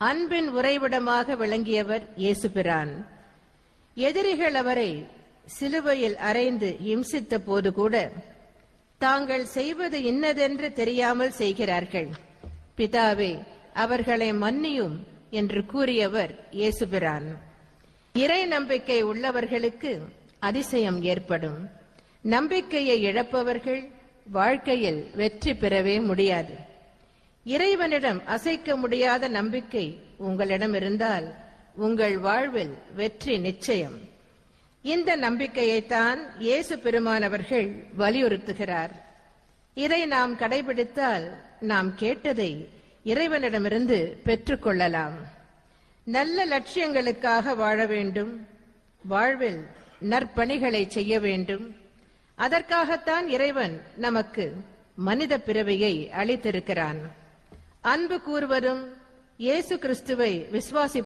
அன்பின் உறைவிடமாக விளங்கியவர் இயேசுபிரான் எதிரிகள் அவரை சிலுவையில் அறைந்து இம்சித்த போது கூட தாங்கள் செய்வது இன்னதென்று தெரியாமல் செய்கிறார்கள். பிதாவே அவர்களை மன்னியும் என்று கூறியவர் இயேசுபிரான் இறை நம்பிக்கை உள்ளவர்களுக்கு அதிசயம் ஏற்படும். நம்பிக்கையை இழப்பவர்கள் வாழ்க்கையில் வெற்றி பெறவே முடியாது. இறைவனிடம் அசைக்க முடியாத நம்பிக்கை உங்களிடம் இருந்தால் உங்கள் வாழ்வில் வெற்றி நிச்சயம். இந்த நம்பிக்கையைத்தான் இயேசு பெருமானவர்கள் வலியுறுத்துகிறார். இதை நாம் கடைபிடித்தால் நாம் கேட்டதை இறைவனிடமிருந்து பெற்றுக்கொள்ளலாம் நல்ல லட்சியங்களுக்காக வாழ வேண்டும். வாழ்வில் நற்பணிகளை செய்ய வேண்டும். அதற்காகத்தான் இறைவன் நமக்கு மனித பிறவியை அளித்திருக்கிறான். அன்பு கூறுவதும் இயேசு கிறிஸ்துவை விசுவாசி